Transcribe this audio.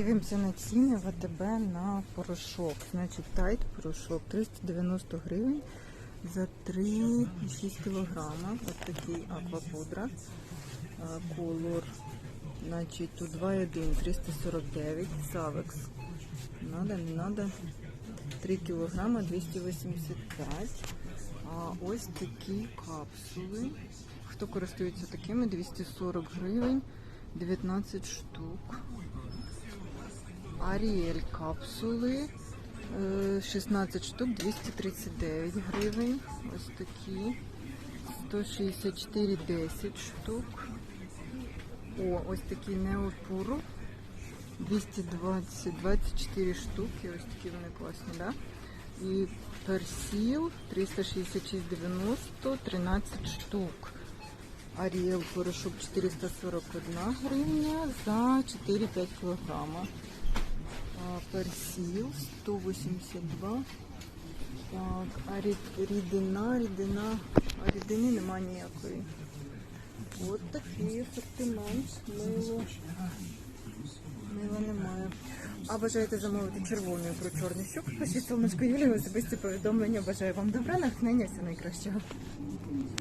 Дивимося на ціни в АТБ на порошок. Значить, тайт порошок 390 гривень за 3,6 кілограма. Ось такий аквапудра. Колор. Значить, тут 2,1, 349. Савекс. Надо, не надо. 3 кілограма 285. А ось такі капсули. Хто користується такими? 240 гривень, 19 штук. Аріель капсули. е, 16 штук, 239 гривень. Ось такі. 164, 10 штук. О, ось такі неопуру. 220, 24 штуки. Ось такі вони класні, да? І персіл 366,90, 13 штук. Аріел порошок 441 гривня за 4-5 кілограма. А, Персіл 182. Так, а рідина, рідина, а рідини нема ніякої. От такий асортимент. Мило. Мила немає. А бажаєте замовити червоною про чорний щук? Пишіть солнышко Юлії особисті повідомлення. Бажаю вам добра, натхнення, все найкращого.